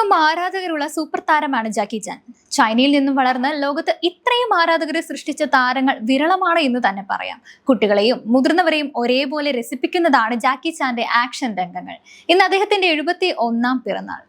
എങ്ങും ആരാധകരുള്ള സൂപ്പർ താരമാണ് ജാക്കി ചാൻ ചൈനയിൽ നിന്നും വളർന്ന് ലോകത്ത് ഇത്രയും ആരാധകരെ സൃഷ്ടിച്ച താരങ്ങൾ വിരളമാണ് എന്ന് തന്നെ പറയാം. കുട്ടികളെയും മുതിർന്നവരെയും ഒരേപോലെ രസിപ്പിക്കുന്നതാണ് ജാക്കി ചാന്റെ ആക്ഷൻ രംഗങ്ങൾ. ഇന്ന് അദ്ദേഹത്തിന്റെ എഴുപത്തി ഒന്നാം പിറന്നാൾ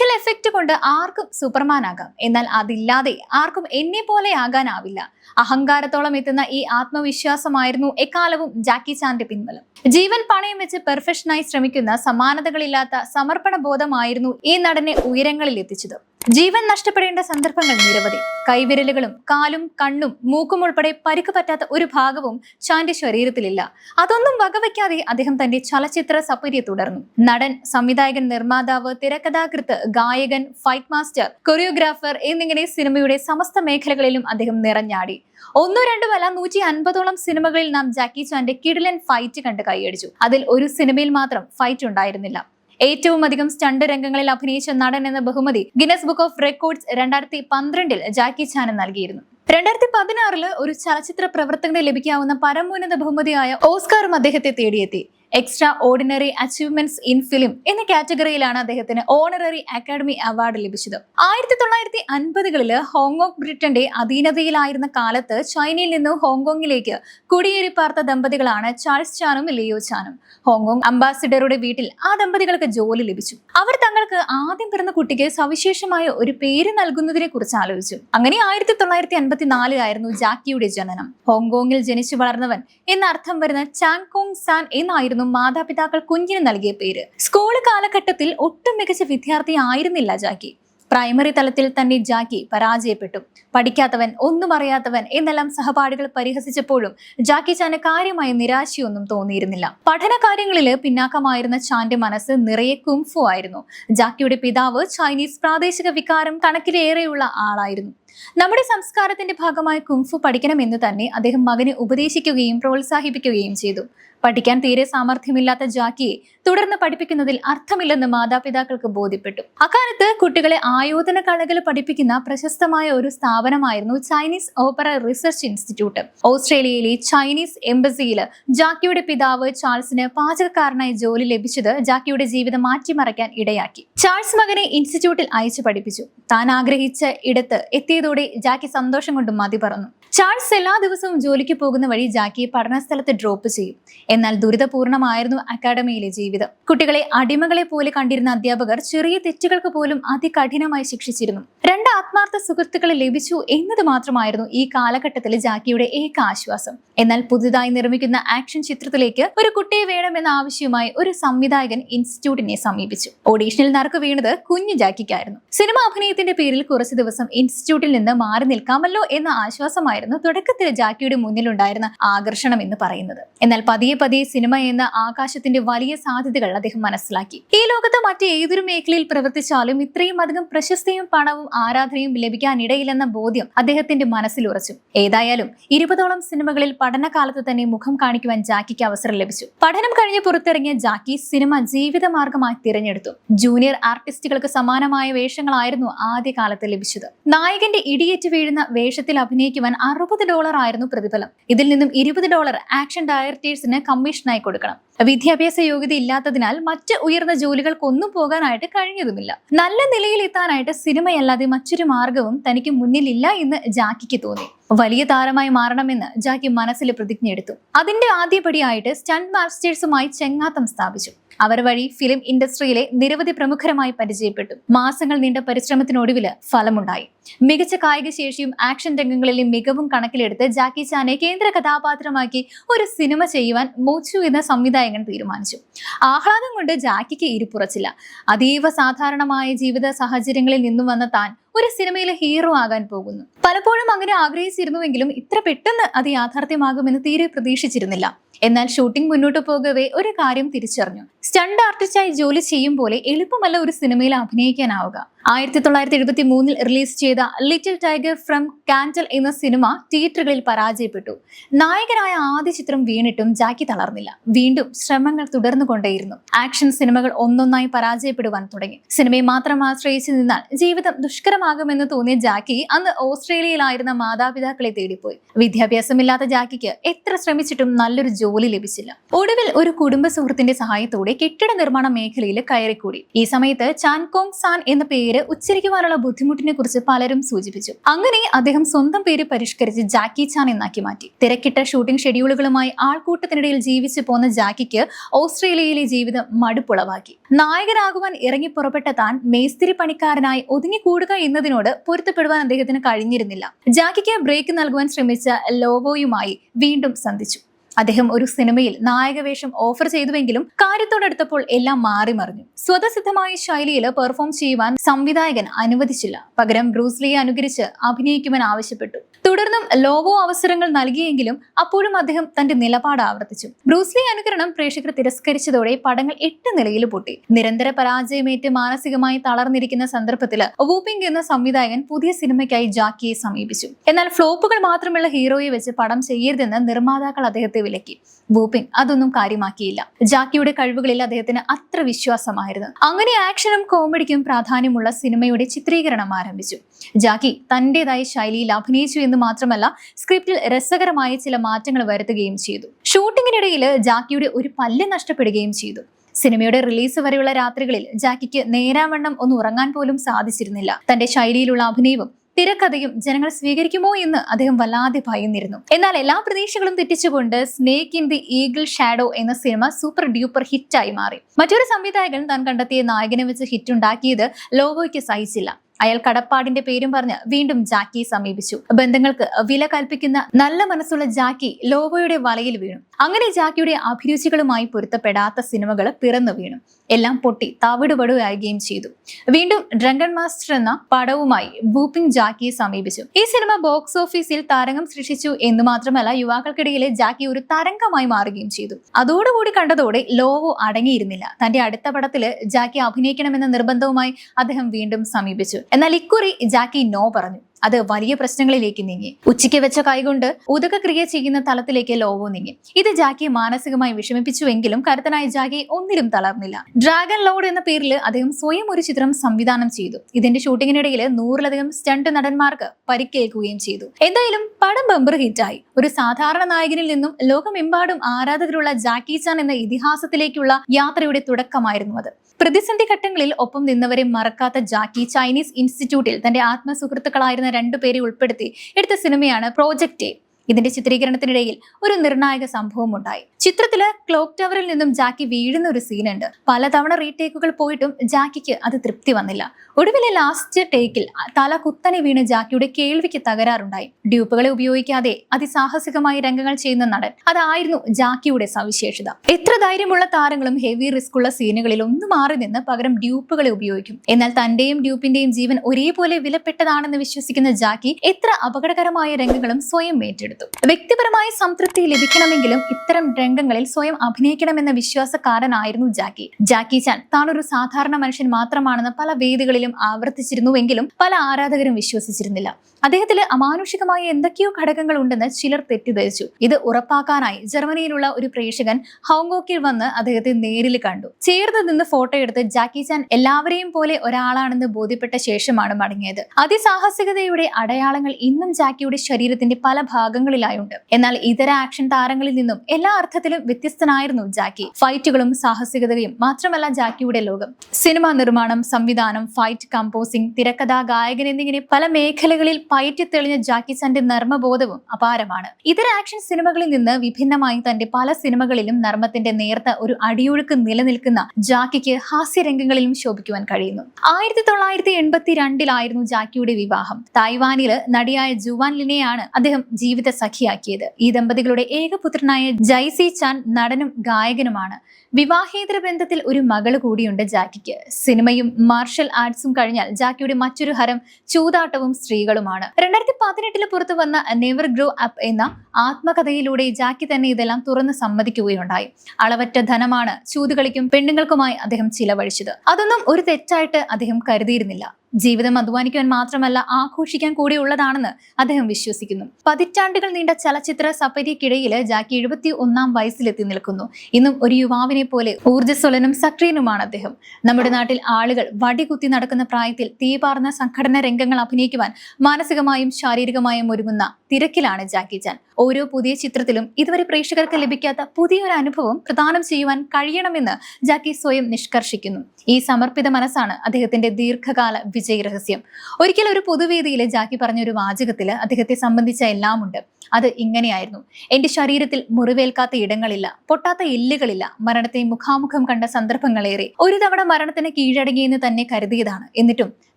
സ്പെഷ്യൽ എഫക്റ്റ് കൊണ്ട് ആർക്കും സൂപ്പർമാൻ ആകാം. എന്നാൽ അതില്ലാതെ ആർക്കും എന്നെ പോലെ ആകാനാവില്ല. അഹങ്കാരത്തോളം എത്തുന്ന ഈ ആത്മവിശ്വാസമായിരുന്നു എക്കാലവും ജാക്കി ചാന്റെ പിൻബലം. ജീവൻ പണയം വെച്ച് പെർഫെക്ഷനായി ശ്രമിക്കുന്ന സമാനതകളില്ലാത്ത സമർപ്പണ ബോധമായിരുന്നു ഈ നടനെ ഉയരങ്ങളിൽ എത്തിച്ചത്. ജീവൻ നഷ്ടപ്പെടേണ്ട സന്ദർഭങ്ങൾ നിരവധി. കൈവിരലുകളും കാലും കണ്ണും മൂക്കും ഉൾപ്പെടെ പരിക്ക് പറ്റാത്ത ഒരു ഭാഗവും ചാന്റെ ശരീരത്തിലില്ല. അതൊന്നും വകവയ്ക്കാതെ അദ്ദേഹം തന്റെ ചലച്ചിത്ര സപ്പര്യ തുടർന്നു. നടൻ സംവിധായകൻ നിർമ്മാതാവ് തിരക്കഥാകൃത്ത് ഗായകൻ ഫൈറ്റ് മാസ്റ്റർ കൊറിയോഗ്രാഫർ എന്നിങ്ങനെ സിനിമയുടെ സമസ്ത മേഖലകളിലും അദ്ദേഹം നിറഞ്ഞാടി. ഒന്നോ രണ്ടുമല്ല നൂറ്റി അൻപതോളം സിനിമകളിൽ നാം ജാക്കി ചാന്റെ കിടിലൻ ഫൈറ്റ് കണ്ട് കൈയടിച്ചു. അതിൽ ഒരു സിനിമയിൽ മാത്രം ഫൈറ്റ് ഉണ്ടായിരുന്നില്ല. ഏറ്റവും അധികം സ്റ്റണ്ട് രംഗങ്ങളിൽ അഭിനയിച്ച നടൻ എന്ന ബഹുമതി ഗിനസ് ബുക്ക് ഓഫ് റെക്കോർഡ്സ് രണ്ടായിരത്തി പന്ത്രണ്ടിൽ ജാക്കി ചാന് നൽകിയിരുന്നു. രണ്ടായിരത്തി പതിനാറിൽ ഒരു ചലച്ചിത്ര പ്രവർത്തകന് ലഭിക്കാവുന്ന പരമോന്നത ബഹുമതിയായ ഓസ്കാറും അദ്ദേഹത്തെ തേടിയെത്തി. Extraordinary achievements in film എന്ന കാറ്റഗറിയിലാണ് അദ്ദേഹത്തിന് ഓണററി അക്കാഡമി അവാർഡ് ലഭിച്ചത്. ആയിരത്തി തൊള്ളായിരത്തി അൻപതുകളിൽ ഹോങ്കോങ് ബ്രിട്ടന്റെ അധീനതയിലായിരുന്ന കാലത്ത് ചൈനയിൽ നിന്നും ഹോങ്കോങ്ങിലേക്ക് കുടിയേറി പാർത്ത ദമ്പതികളാണ് ചാൾസ് ചാനും ലിയോ ചാനും. ഹോങ്കോങ് അംബാസിഡറുടെ വീട്ടിൽ ആ ദമ്പതികൾക്ക് ജോലി ലഭിച്ചു. അവർ തങ്ങൾക്ക് ആദ്യം പിറന്ന കുട്ടിക്ക് സവിശേഷമായ ഒരു പേര് നൽകുന്നതിനെ കുറിച്ച് ആലോചിച്ചു. അങ്ങനെ ആയിരത്തി തൊള്ളായിരത്തി അൻപത്തിനാലിലായിരുന്നു ജാക്കിയുടെ ജനനം. ഹോങ്കോങ്ങിൽ ജനിച്ചു വളർന്നവൻ എന്നർത്ഥം വരുന്ന ചാങ്കോങ് സാൻ എന്നായിരുന്നു മാതാപിതാക്കൾ കുഞ്ഞിന് നൽകിയ പേര്. സ്കൂൾ കാലഘട്ടത്തിൽ ഒട്ടും മികച്ച വിദ്യാർത്ഥി ആയിരുന്നില്ല ജാക്കി. പ്രൈമറി തലത്തിൽ തന്നെ ജാക്കി പരാജയപ്പെട്ടു. പഠിക്കാത്തവൻ ഒന്നും അറിയാത്തവൻ എന്നെല്ലാം സഹപാഠികൾ പരിഹസിച്ചപ്പോഴും ജാക്കി ചാന് കാര്യമായ നിരാശയൊന്നും തോന്നിയിരുന്നില്ല. പഠന കാര്യങ്ങളിൽ പിന്നാക്കമായിരുന്ന ചാന്റെ മനസ്സ് നിറയെ കുംഫു ആയിരുന്നു. ജാക്കിയുടെ പിതാവ് ചൈനീസ് പ്രാദേശിക വികാരം കണക്കിലേറെയുള്ള ആളായിരുന്നു. നമ്മുടെ സംസ്കാരത്തിന്റെ ഭാഗമായ കുംഫു പഠിക്കണമെന്ന് തന്നെ അദ്ദേഹം മകനെ ഉപദേശിക്കുകയും പ്രോത്സാഹിപ്പിക്കുകയും ചെയ്തു. പഠിക്കാൻ തീരെ സാമർഥ്യമില്ലാത്ത ജാക്കിയെ തുടർന്ന് പഠിപ്പിക്കുന്നതിൽ അർത്ഥമില്ലെന്ന് മാതാപിതാക്കൾക്ക് ബോധ്യപ്പെട്ടു. അക്കാലത്ത് കുട്ടികളെ ആയോധന കലകൾ പഠിപ്പിക്കുന്ന പ്രശസ്തമായ ഒരു സ്ഥാപനമായിരുന്നു ചൈനീസ് ഓപ്പറ റിസർച്ച് ഇൻസ്റ്റിറ്റ്യൂട്ട്. ഓസ്ട്രേലിയയിലെ ചൈനീസ് എംബസിയിൽ ജാക്കിയുടെ പിതാവ് ചാൾസിന് പാചകക്കാരനായി ജോലി ലഭിച്ചത് ജാക്കിയുടെ ജീവിതം മാറ്റിമറയ്ക്കാൻ ഇടയാക്കി. ചാൾസ് മകനെ ഇൻസ്റ്റിറ്റ്യൂട്ടിൽ അയച്ചു പഠിപ്പിച്ചു. താൻ ആഗ്രഹിച്ച ഇടത്ത് എത്തിയതോടെ ജാക്കി സന്തോഷം കൊണ്ട് മതി പറഞ്ഞു ചാൾസ് എല്ലാ ദിവസവും ജോലിക്ക് പോകുന്ന വഴി ജാക്കിയെ പഠനസ്ഥലത്ത് ഡ്രോപ്പ് ചെയ്യും. എന്നാൽ ദുരിതപൂർണമായിരുന്നു അക്കാഡമിയിലെ ജീവിതം. കുട്ടികളെ അടിമകളെ പോലെ കണ്ടിരുന്ന അധ്യാപകർ ചെറിയ തെറ്റുകൾക്ക് പോലും അതികഠിനമായി ശിക്ഷിച്ചിരുന്നു. രണ്ട് ആത്മാർത്ഥ സുഹൃത്തുക്കളെ ലഭിച്ചു എന്നത് മാത്രമായിരുന്നു ഈ കാലഘട്ടത്തിലെ ജാക്കിയുടെ ഏക ആശ്വാസം. എന്നാൽ പുതുതായി നിർമ്മിക്കുന്ന ആക്ഷൻ ചിത്രത്തിലേക്ക് ഒരു കുട്ടിയെ വേണമെന്ന ആവശ്യവുമായി ഒരു സംവിധായകൻ ഇൻസ്റ്റിറ്റ്യൂട്ടിനെ സമീപിച്ചു. ഓഡീഷനിൽ നറുക്ക് വീണത് കുഞ്ഞു ജാക്കിക്കായിരുന്നു. സിനിമ അഭിനയത്തിന്റെ പേരിൽ കുറച്ച് ദിവസം ഇൻസ്റ്റിറ്റ്യൂട്ടിൽ നിന്ന് മാറി നിൽക്കാമല്ലോ എന്ന ആശ്വാസമായിരുന്നു തുടക്കത്തിൽ ജാക്കിയുടെ മുന്നിലുണ്ടായിരുന്ന ആകർഷണം എന്ന് പറയുന്നത്. എന്നാൽ പതിയെ പതിയെ സിനിമ എന്ന ആകാശത്തിന്റെ വലിയ സാധ്യതകൾ അദ്ദേഹം മനസ്സിലാക്കി. ഈ ലോകത്ത് മറ്റേതൊരു മേഖലയിൽ പ്രവർത്തിച്ചാലും ഇത്രയും അധികം പ്രശസ്തിയും പണവും ആരാധനയും ലഭിക്കാനിടയില്ലെന്ന ബോധ്യം അദ്ദേഹത്തിന്റെ മനസ്സിൽ ഉറച്ചു. ഏതായാലും ഇരുപതോളം സിനിമകളിൽ പഠനകാലത്ത് തന്നെ മുഖം കാണിക്കുവാൻ ജാക്കിക്ക് അവസരം ലഭിച്ചു. പഠനം കഴിഞ്ഞ് പുറത്തിറങ്ങിയ ജാക്കി സിനിമ ജീവിതമാർഗമായി തിരഞ്ഞെടുത്തു. ജൂനിയർ ആർട്ടിസ്റ്റുകൾക്ക് സമാനമായ വേഷങ്ങളായിരുന്നു ആദ്യകാലത്ത് ലഭിച്ചത്. നായകന്റെ ഇടിയേറ്റ് വീഴുന്ന വേഷത്തിൽ അഭിനയിക്കുവാൻ അറുപത് ഡോളർ ആയിരുന്നു പ്രതിഫലം. ഇതിൽ നിന്നും ഇരുപത് ഡോളർ ആക്ഷൻ ഡയറക്ടേഴ്സിന് കമ്മീഷനായി കൊടുക്കണം. വിദ്യാഭ്യാസ യോഗ്യത ഇല്ലാത്തതിനാൽ മറ്റ് ഉയർന്ന ജോലികൾക്കൊന്നും പോകാനായിട്ട് കഴിഞ്ഞതുമില്ല. നല്ല നിലയിൽ എത്താനായിട്ട് സിനിമയല്ലാതെ മറ്റൊരു മാർഗവും തനിക്ക് മുന്നിലില്ല എന്ന് ജാക്കിക്ക് തോന്നി. വലിയ താരമായി മാറണമെന്ന് ജാക്കി മനസ്സിൽ പ്രതിജ്ഞയെടുത്തു. അതിന്റെ ആദ്യപടിയായിട്ട് സ്റ്റണ്ട് മാസ്റ്റേഴ്സുമായി ചെങ്ങാത്തം സ്ഥാപിച്ചു. അവർ വഴി ഫിലിം ഇൻഡസ്ട്രിയിലെ നിരവധി പ്രമുഖരുമായി പരിചയപ്പെട്ടു. മാസങ്ങൾ നീണ്ട പരിശ്രമത്തിനൊടുവിൽ ഫലമുണ്ടായി. മികച്ച കായിക ശേഷിയും ആക്ഷൻ രംഗങ്ങളിലെ മികവും കണക്കിലെടുത്ത് ജാക്കി ചാനെ കേന്ദ്ര കഥാപാത്രമാക്കി ഒരു സിനിമ ചെയ്യുവാൻ മോച്ചു എന്ന സംവിധായകൻ തീരുമാനിച്ചു. ആഹ്ലാദം കൊണ്ട് ജാക്കിക്ക് ഇരുപ്പുറച്ചില്ല അതീവ സാധാരണമായ ജീവിത സാഹചര്യങ്ങളിൽ നിന്നും വന്ന താൻ ഒരു സിനിമയിലെ ഹീറോ ആകാൻ പോകുന്നു. പലപ്പോഴും അങ്ങനെ ആഗ്രഹിച്ചിരുന്നുവെങ്കിലും ഇത്ര പെട്ടെന്ന് അത് യാഥാർത്ഥ്യമാകുമെന്ന് തീരെ പ്രതീക്ഷിച്ചിരുന്നില്ല. എന്നാൽ ഷൂട്ടിംഗ് മുന്നോട്ട് പോകവേ ഒരു കാര്യം തിരിച്ചറിഞ്ഞു. സ്റ്റണ്ട് ആർട്ടിസ്റ്റായി ജോലി ചെയ്യും പോലെ എളുപ്പമല്ല ഒരു സിനിമയിൽ അഭിനയിക്കാനാവുക. ആയിരത്തി തൊള്ളായിരത്തി എഴുപത്തി മൂന്നിൽ റിലീസ് ചെയ്ത ലിറ്റിൽ ടൈഗർ ഫ്രം കാൻഡൽ എന്ന സിനിമ തിയേറ്ററുകളിൽ പരാജയപ്പെട്ടു. നായകനായ ആദ്യ ചിത്രം വീണിട്ടും ജാക്കി തളർന്നില്ല. വീണ്ടും ശ്രമങ്ങൾ തുടർന്നുകൊണ്ടേയിരുന്നു. ആക്ഷൻ സിനിമകൾ ഒന്നൊന്നായി പരാജയപ്പെടുവാൻ തുടങ്ങി. സിനിമയെ മാത്രം ആശ്രയിച്ചു നിന്നാൽ ജീവിതം ദുഷ്കരമാകുമെന്ന് തോന്നിയ ജാക്കി അന്ന് ഓസ്ട്രേലിയയിലായിരുന്ന മാതാപിതാക്കളെ തേടിപ്പോയി. വിദ്യാഭ്യാസമില്ലാത്ത ജാക്കിക്ക് എത്ര ശ്രമിച്ചിട്ടും നല്ലൊരു ജോലി ലഭിച്ചില്ല. ഒടുവിൽ ഒരു കുടുംബ സുഹൃത്തിന്റെ സഹായത്തോടെ കെട്ടിട നിർമ്മാണ മേഖലയിൽ കയറിക്കൂടി. ഈ സമയത്ത് ചാൻകോങ് സാൻ എന്ന പേര് ഉച്ചരിക്കുവാനുള്ള ബുദ്ധിമുട്ടിനെ കുറിച്ച് പലരും സൂചിപ്പിച്ചു. അങ്ങനെ അദ്ദേഹം സ്വന്തം പേര് പരിഷ്കരിച്ച് ജാക്കി ചാൻ എന്നാക്കി മാറ്റി. തിരക്കിട്ട ഷൂട്ടിംഗ് ഷെഡ്യൂളുകളുമായി ആൾക്കൂട്ടത്തിനിടയിൽ ജീവിച്ചു പോന്ന ജാക്കിക്ക് ഓസ്ട്രേലിയയിലെ ജീവിതം മടുപ്പുളവാക്കി. നായകനാകുവാൻ ഇറങ്ങി പുറപ്പെട്ട താൻ മേസ്തിരി പണിക്കാരനായി ഒതുങ്ങിക്കൂടുക എന്നതിനോട് പൊരുത്തപ്പെടുവാൻ അദ്ദേഹത്തിന് കഴിഞ്ഞിരുന്നില്ല. ജാക്കിക്ക് ബ്രേക്ക് നൽകുവാൻ ശ്രമിച്ച ലോവോയുമായി വീണ്ടും സന്ധിച്ചു. അദ്ദേഹം ഒരു സിനിമയിൽ നായകവേഷം ഓഫർ ചെയ്തുവെങ്കിലും കാര്യത്തോടടുത്തപ്പോൾ എല്ലാം മാറി മറിഞ്ഞു. സ്വതസിദ്ധമായ ശൈലിയിൽ പെർഫോം ചെയ്യുവാൻ സംവിധായകൻ അനുവദിച്ചില്ല. പകരം ബ്രൂസ്ലിയെ അനുകരിച്ച് അഭിനയിക്കുവാൻ ആവശ്യപ്പെട്ടു. തുടർന്നും ലോവോ അവസരങ്ങൾ നൽകിയെങ്കിലും അപ്പോഴും അദ്ദേഹം തന്റെ നിലപാട് ആവർത്തിച്ചു. ബ്രൂസ്ലി അനുകരണം പ്രേക്ഷകർ തിരസ്കരിച്ചതോടെ പടങ്ങൾ എട്ട് നിലയിൽ പൊട്ടി. നിരന്തര പരാജയമേറ്റ് മാനസികമായി തളർന്നിരിക്കുന്ന സന്ദർഭത്തിൽ വൂപ്പിംഗ് എന്ന സംവിധായകൻ പുതിയ സിനിമയ്ക്കായി ജാക്കിയെ സമീപിച്ചു. എന്നാൽ ഫ്ലോപ്പുകൾ മാത്രമുള്ള ഹീറോയെ വെച്ച് പടം ചെയ്യരുതെന്ന് നിർമ്മാതാക്കൾ അദ്ദേഹത്തെ വിലക്കി വൂപ്പിംഗ് അതൊന്നും കാര്യമാക്കിയില്ല. ജാക്കിയുടെ കഴിവുകളിൽ അദ്ദേഹത്തിന് അത്ര വിശ്വാസമായിരുന്നു. അങ്ങനെ ആക്ഷനും കോമഡിക്കും പ്രാധാന്യമുള്ള സിനിമയുടെ ചിത്രീകരണം ആരംഭിച്ചു. ജാക്കി തന്റേതായ ശൈലിയിൽ അഭിനയിച്ചു എന്ന് മാത്രമല്ല സ്ക്രിപ്റ്റിൽ രസകരമായ ചില മാറ്റങ്ങൾ വരുത്തുകയും ചെയ്തു. ഷൂട്ടിങ്ങിനിടയിൽ ജാക്കിയുടെ ഒരു പല്ല് നഷ്ടപ്പെടുകയും ചെയ്തു. സിനിമയുടെ റിലീസ് വരെയുള്ള രാത്രികളിൽ ജാക്കിക്ക് നേരാവണ്ണം ഒന്ന് ഉറങ്ങാൻ പോലും സാധിച്ചിരുന്നില്ല. തന്റെ ശൈലിയിലുള്ള അഭിനയവും തിരക്കഥയും ജനങ്ങൾ സ്വീകരിക്കുമോ എന്ന് അദ്ദേഹം വല്ലാതെ ഭയന്നിരുന്നു. എന്നാൽ എല്ലാ പ്രതീക്ഷകളും തെറ്റിച്ചുകൊണ്ട് snake in the eagle shadow എന്ന സിനിമ സൂപ്പർ ഡ്യൂപ്പർ ഹിറ്റായി മാറി. മറ്റൊരു സംവിധായകൻ താൻ കണ്ടെത്തിയ നായകനെ വെച്ച് ഹിറ്റ് ഉണ്ടാക്കിയത് ലോഗോയ്ക്ക് സഹിച്ചില്ല. അയാൾ കടപ്പാടിന്റെ പേരും പറഞ്ഞ് വീണ്ടും ജാക്കിയെ സമീപിച്ചു. ബന്ധങ്ങൾക്ക് വില കൽപ്പിക്കുന്ന നല്ല മനസ്സുള്ള ജാക്കി ലോവയുടെ വലയിൽ വീണു. അങ്ങനെ ജാക്കിയുടെ അഭിരുചികളുമായി പൊരുത്തപ്പെടാത്ത സിനിമകൾ പിറന്നു വീണു. എല്ലാം പൊട്ടി തവിടുപടുകയാകുകയും ചെയ്തു. വീണ്ടും ഡ്രങ്കൺ മാസ്റ്റർ എന്ന പടവുമായി ബൂപ്പിംഗ് ജാക്കിയെ സമീപിച്ചു. ഈ സിനിമ ബോക്സ് ഓഫീസിൽ തരംഗം സൃഷ്ടിച്ചു എന്ന് മാത്രമല്ല യുവാക്കൾക്കിടയിലെ ജാക്കി ഒരു തരംഗമായി മാറുകയും ചെയ്തു. അതോടുകൂടി കണ്ടതോടെ ലോവോ അടങ്ങിയിരുന്നില്ല. തന്റെ അടുത്ത പടത്തിൽ ജാക്കി അഭിനയിക്കണമെന്ന നിർബന്ധവുമായി അദ്ദേഹം വീണ്ടും സമീപിച്ചു. എന്നാൽ ഇക്കുറി ജാക്കി നോ പറഞ്ഞു. അത് വലിയ പ്രശ്നങ്ങളിലേക്ക് നീങ്ങി. ഉച്ചയ്ക്ക് വെച്ച കൈകൊണ്ട് ഉദകക്രിയ ചെയ്യുന്ന തലത്തിലേക്ക് ലോവോ നീങ്ങി. ഇത് ജാക്കിയെ മാനസികമായി വിഷമിപ്പിച്ചുവെങ്കിലും കരുത്തനായ ജാക്കി ഒന്നിലും തളർന്നില്ല. ഡ്രാഗൺ ലോഡ് എന്ന പേരിൽ അദ്ദേഹം സ്വയം ഒരു ചിത്രം സംവിധാനം ചെയ്തു. ഇതിന്റെ ഷൂട്ടിങ്ങിനിടയിൽ നൂറിലധികം സ്റ്റണ്ട് നടന്മാർക്ക് പരിക്കേൽക്കുകയും ചെയ്തു. എന്തായാലും പടം ബമ്പർ ഹിറ്റായി. ഒരു സാധാരണ നായകനിൽ നിന്നും ലോകമെമ്പാടും ആരാധകരുള്ള ജാക്കി ചാൻ എന്ന ഇതിഹാസത്തിലേക്കുള്ള യാത്രയുടെ തുടക്കമായിരുന്നു അത്. പ്രതിസന്ധി ഘട്ടങ്ങളിൽ ഒപ്പം നിന്നവരെ മറക്കാത്ത ജാക്കി ചൈനീസ് ഇൻസ്റ്റിറ്റ്യൂട്ടിൽ തന്റെ ആത്മസുഹൃത്തുക്കളായിരുന്ന രണ്ടുപേരെ ഉൾപ്പെടുത്തി. എടുത്ത സിനിമയാണ് പ്രോജക്റ്റ് ഇതിന്റെ ചിത്രീകരണത്തിനിടയിൽ ഒരു നിർണായക സംഭവം ഉണ്ടായി ചിത്രത്തിൽ ക്ലോക്ക് ടവറിൽ നിന്നും ജാക്കി വീഴുന്ന ഒരു സീനുണ്ട്. പലതവണ റീടേക്കുകൾ പോയിട്ടും ജാക്കിക്ക് അത് തൃപ്തി വന്നില്ല. ഒടുവിലെ ലാസ്റ്റ് ടേക്കിൽ തല കുത്തനെ വീണ് ജാക്കിയുടെ കേൾവിക്ക് തകരാറുണ്ടായി. ഡ്യൂപ്പുകളെ ഉപയോഗിക്കാതെ അതിസാഹസികമായി രംഗങ്ങൾ ചെയ്യുന്ന നടൻ. അതായിരുന്നു ജാക്കിയുടെ സവിശേഷത. എത്ര ധൈര്യമുള്ള താരങ്ങളും ഹെവി റിസ്ക് ഉള്ള സീനുകളിൽ ഒന്ന് മാറി നിന്ന് പകരം ഡ്യൂപ്പുകളെ ഉപയോഗിക്കും. എന്നാൽ തന്റെയും ഡ്യൂപ്പിന്റെയും ജീവൻ ഒരേപോലെ വിലപ്പെട്ടതാണെന്ന് വിശ്വസിക്കുന്ന ജാക്കി എത്ര അപകടകരമായ രംഗങ്ങളും സ്വയം ഏറ്റെടുത്തു. വ്യക്തിപരമായ സംതൃപ്തി ലഭിക്കണമെങ്കിലും ഇത്തരം രംഗങ്ങളിൽ സ്വയം അഭിനയിക്കണമെന്ന വിശ്വാസക്കാരനായിരുന്നു ജാക്കി. ജാക്കി ചാൻ താൻ ഒരു സാധാരണ മനുഷ്യൻ മാത്രമാണെന്ന് പല വേദികളിലും ആവർത്തിച്ചിരുന്നുവെങ്കിലും പല ആരാധകരും വിശ്വസിച്ചിരുന്നില്ല. അദ്ദേഹത്തിൽ അമാനുഷികമായ എന്തൊക്കെയോ ഘടകങ്ങൾ ഉണ്ടെന്ന് ചിലർ തെറ്റിദ്ധരിച്ചു. ഇത് ഉറപ്പാക്കാനായി ജർമ്മനിയിലുള്ള ഒരു പ്രേക്ഷകൻ ഹോങ്കോക്കിൽ വന്ന് അദ്ദേഹത്തെ നേരിൽ കണ്ടു. ചേർന്ന് നിന്ന് ഫോട്ടോ എടുത്ത് ജാക്കി ചാൻ എല്ലാവരെയും പോലെ ഒരാളാണെന്ന് ബോധ്യപ്പെട്ട ശേഷമാണ് മടങ്ങിയത്. അതിസാഹസികതയുടെ അടയാളങ്ങൾ ഇന്നും ജാക്കിയുടെ ശരീരത്തിന്റെ പല ഭാഗങ്ങളിലായുണ്ട്. എന്നാൽ ഇതര ആക്ഷൻ താരങ്ങളിൽ നിന്നും എല്ലാ അർത്ഥത്തിലും വ്യത്യസ്തനായിരുന്നു ജാക്കി. ഫൈറ്റുകളും സാഹസികതയും മാത്രമല്ല ജാക്കിയുടെ ലോകം. സിനിമാ നിർമ്മാണം സംവിധാനം ഫൈറ്റ് കമ്പോസിംഗ് തിരക്കഥ ഗായകൻ എന്നിങ്ങനെ പല മേഖലകളിൽ പയറ്റി തെളിഞ്ഞ ജാക്കി സാന്റെ നർമ്മബോധവും അപാരമാണ്. ഇതര ആക്ഷൻ സിനിമകളിൽ നിന്ന് വിഭിന്നമായി തന്റെ പല സിനിമകളിലും നർമ്മത്തിന്റെ നേർത്ത ഒരു അടിയൊഴുക്ക് നിലനിൽക്കുന്ന ജാക്കിക്ക് ഹാസ്യരംഗങ്ങളിലും ശോഭിക്കുവാൻ കഴിയുന്നു. ആയിരത്തി തൊള്ളായിരത്തി എൺപത്തി രണ്ടിലായിരുന്നു ജാക്കിയുടെ വിവാഹം. തായ്വാനിൽ നടിയായ ജുവാൻ ലിനെയാണ് അദ്ദേഹം ജീവിത സഖിയാക്കിയത്. ഈ ദമ്പതികളുടെ ഏകപുത്രനായ ജൈസി ചാൻ നടനും ഗായകനുമാണ്. വിവാഹേതര ബന്ധത്തിൽ ഒരു മകൾ കൂടിയുണ്ട് ജാക്കിക്ക്. സിനിമയും മാർഷൽ ആർട്സും കഴിഞ്ഞാൽ ജാക്കിയുടെ മറ്റൊരു ഹരം ചൂതാട്ടവും സ്ത്രീകളുമാണ്. ധനമാണ് രണ്ടായിരത്തി പതിനെട്ടിൽ പുറത്തു വന്ന നെവർ ഗ്രോ അപ്പ് എന്ന ആത്മകഥയിലൂടെ ജാക്കി തന്നെ ഇതെല്ലാം തുറന്ന് സമ്മതിക്കുകയുണ്ടായി. അളവറ്റ ധനമാണ് ചൂതുകളിക്കും പെണ്ണുങ്ങൾക്കുമായി അദ്ദേഹം ചിലവഴിച്ചത്. അതൊന്നും ഒരു തെറ്റായിട്ട് അദ്ദേഹം കരുതിയിരുന്നില്ല. ജീവിതം അധ്വാനിക്കുവാൻ മാത്രമല്ല ആഘോഷിക്കാൻ കൂടി ഉള്ളതാണെന്ന് അദ്ദേഹം വിശ്വസിക്കുന്നു. പതിറ്റാണ്ടുകൾ നീണ്ട ചലച്ചിത്ര സഫരിക്കിടയിൽ ജാക്കി എഴുപത്തി ഒന്നാം വയസ്സിലെത്തി നിൽക്കുന്നു. ഇന്നും ഒരു യുവാവിനെ പോലെ ഊർജസ്വലനും സക്രിയനുമാണ് അദ്ദേഹം. നമ്മുടെ നാട്ടിൽ ആളുകൾ വടികുത്തി നടക്കുന്ന പ്രായത്തിൽ തീപാർന്ന സംഘടന രംഗങ്ങൾ അഭിനയിക്കുവാൻ മാനസികമായും ശാരീരികമായും ഒരുങ്ങുന്ന തിരക്കിലാണ് ജാക്കി ചാൻ ഓരോ പുതിയ ചിത്രത്തിലും ഇതുവരെ പ്രേക്ഷകർക്ക് ലഭിക്കാത്ത പുതിയൊരു അനുഭവം പ്രദാനം ചെയ്യുവാൻ കഴിയണമെന്ന് ജാക്കി സ്വയം നിഷ്കർഷിക്കുന്നു. ഈ സമർപ്പിത മനസ്സാണ് അദ്ദേഹത്തിന്റെ ദീർഘകാല വിജയ രഹസ്യം. ഒരിക്കൽ ഒരു പൊതുവേദിയിൽ ജാക്കി പറഞ്ഞ ഒരു വാചകത്തിൽ അദ്ദേഹത്തെ സംബന്ധിച്ച എല്ലാം ഉണ്ട് അത് ഇങ്ങനെയായിരുന്നു. എന്റെ ശരീരത്തിൽ മുറിവേൽക്കാത്ത ഇടങ്ങളില്ല പൊട്ടാത്ത എല്ലുകളില്ല മരണത്തെ മുഖാമുഖം കണ്ട സന്ദർഭങ്ങളേറെ. ഒരു തവണ മരണത്തിന് കീഴടങ്ങിയെന്ന് തന്നെ കരുതിയതാണ്. എന്നിട്ടും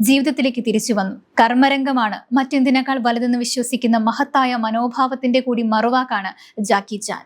ജീവിതത്തിലേക്ക് തിരിച്ചു വന്നു. കർമ്മരംഗമാണ് മറ്റെന്തിനേക്കാൾ വലുതെന്ന് വിശ്വസിക്കുന്ന മഹത്തായ മനോഭാവത്തിന്റെ കൂടി മറുവാക്കാണ് ജാക്കി ചാൻ